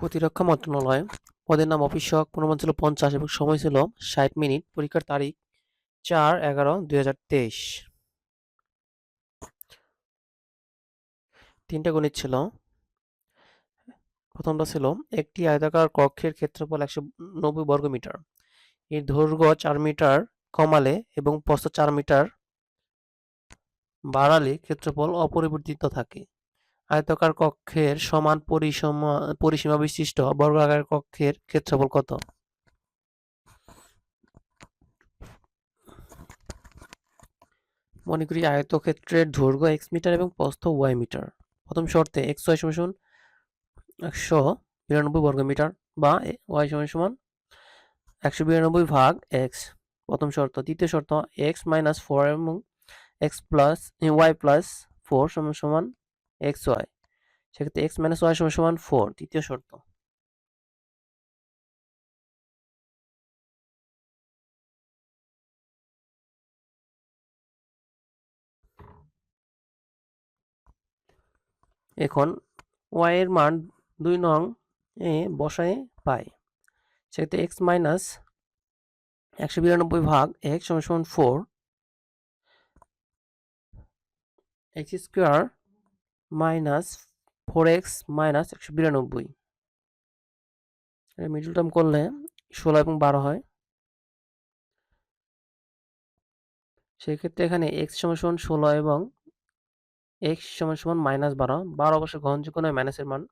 প্রতিরক্ষা মন্ত্রণালয় পদের নাম অফিসক পূর্ণমান ছিল পঞ্চাশ এবং সময় ছিল ষাট মিনিট। পরীক্ষার তারিখ চার এগারো দুই হাজার তেইশ। তিনটা গণিত ছিল। প্রথমটা ছিল একটি আয়তাকার কক্ষের ক্ষেত্রফল একশো নব্বই বর্গ মিটার। এর দৈর্ঘ্য চার মিটার কমালে এবং প্রস্থ চার মিটার বাড়ালে ক্ষেত্রফল অপরিবর্তিত থাকে। আয়তাকার কক্ষের সমান পরিসীমা পরিসীমা বিশিষ্ট বর্গাকার কক্ষের ক্ষেত্রফল কত? মনে করি আয়তক্ষেত্রের দৈর্ঘ্য এক্স মিটার এবং প্রস্থ ওয়াই মিটার। প্রথম শর্তে এক্স ওয়াই সমান সমান একশো বিরানব্বই বর্গ মিটার বা ওয়াই সমান সমান একশো বিরানব্বই ভাগ এক্স প্রথম শর্ত। দ্বিতীয় শর্ত এক্স মাইনাস ফোর এবং X plus Y plus four সমান সমান এক্স ওয়াই, সেক্ষেত্রে এক্স মাইনাস ওয়াই সমান সমান ফোর, তৃতীয় শর্ত। এখন ওয়াই এর মান দুই নং এ বসায় পাই, সেক্ষেত্রে এক্স মাইনাস একশো বিরানব্বই ভাগ এক্স সমান সমান four, X square minus four X minus একশো বিরানব্বই। মিডল টার্ম করলে ষোলো এবং বারো হয়। সেক্ষেত্রে এখানে এক্স সমান সমান ষোলো এবং এক্স সমান সমান মাইনাস বারো। বারো অবশ্য গ্রহণযোগ্য নয়, মাইনাসের মান।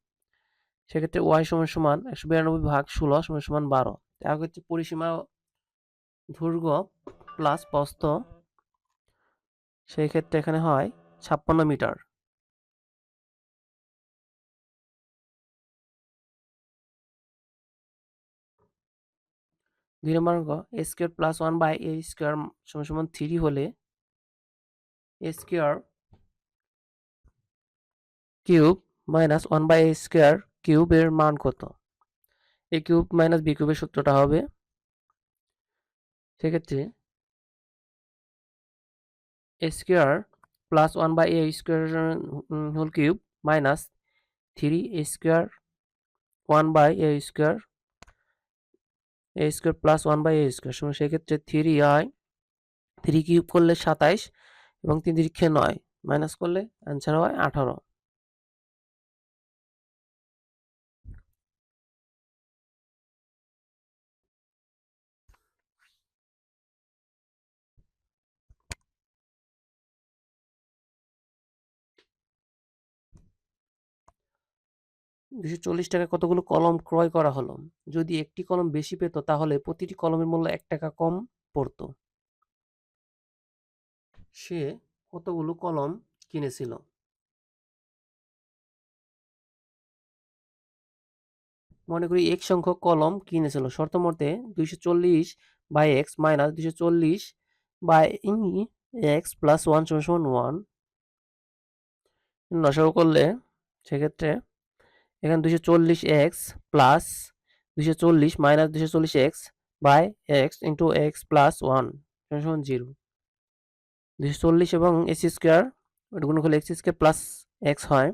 সেক্ষেত্রে ওয়াই সমান সমান একশো বিরানব্বই ভাগ ষোলো সমান সমান বারো। তার হচ্ছে পরিসীমা দৈর্ঘ্য প্লাস প্রস্থ। সেই ক্ষেত্রে এখানে হয় ছাপ্পান্ন মিটার। দুই নম্বর অঙ্ক A square plus one by A square সমান থ্রি হলে A square cube minus one by A square কিউবের মান কত? এ কিউব মাইনাস বি কিউবের সূত্রটা হবে সেক্ষেত্রে A square plus one by A square whole cube minus three A square one by A square A square plus one by A square সমান সেক্ষেত্রে three হয় থ্রি কিউব করলে সাতাইশ এবং তিন তিরিক্ষে নয় মাইনাস করলে অ্যান্সার হয় আঠারো। দুশো চল্লিশ টাকায় কতগুলো কলম ক্রয় করা হলো? যদি একটি কলম বেশি পেত, তাহলে প্রতিটি কলমের মূল্য এক টাকা কম পড়তো। সে কতগুলো কলম কিনেছিল? মনে করি এক সংখ্যক কলম কিনেছিল। শর্ত মতে দুইশো চল্লিশ বাই এক্স মাইনাস দুইশো চল্লিশ বাই এক্স প্লাস ওয়ান সমান ওয়ান করলে সেক্ষেত্রে এখানে দুশো চল্লিশ এক্স প্লাস দুশো চল্লিশ মাইনাস দুশো চল্লিশ X by X into X plus one সমান জিরো দুশো চল্লিশ এবং এক্স স্কোয়ার গুণ করলে এক্স স্কোয়ার প্লাস এক্স হয়।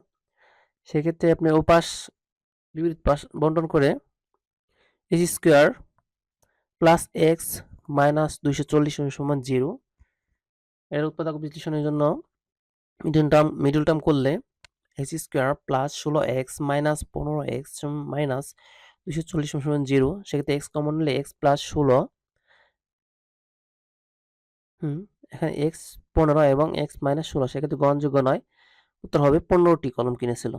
সেক্ষেত্রে আপনি ওপাশ বিপরীত পাশ বন্টন করে X square plus X minus দুইশো চল্লিশ সমান জিরো এর উৎপাদক বিশ্লেষণের জন্য মিডল টার্ম মিডল টার্ম করলে এক্স স্কোয়ার প্লাস ষোলো এক্স মাইনাস পনেরো এক্স মাইনাস দুশো চল্লিশ সমান জিরো সেক্ষেত্রে এক্স কমন হলে এক্স প্লাস ষোলো। হুম, এখানে এক্স পনেরো এবং এক্স মাইনাস ষোলো, সেক্ষেত্রে গ্রহণযোগ্য নয়। উত্তর হবে পনেরোটি কলম কিনেছিল।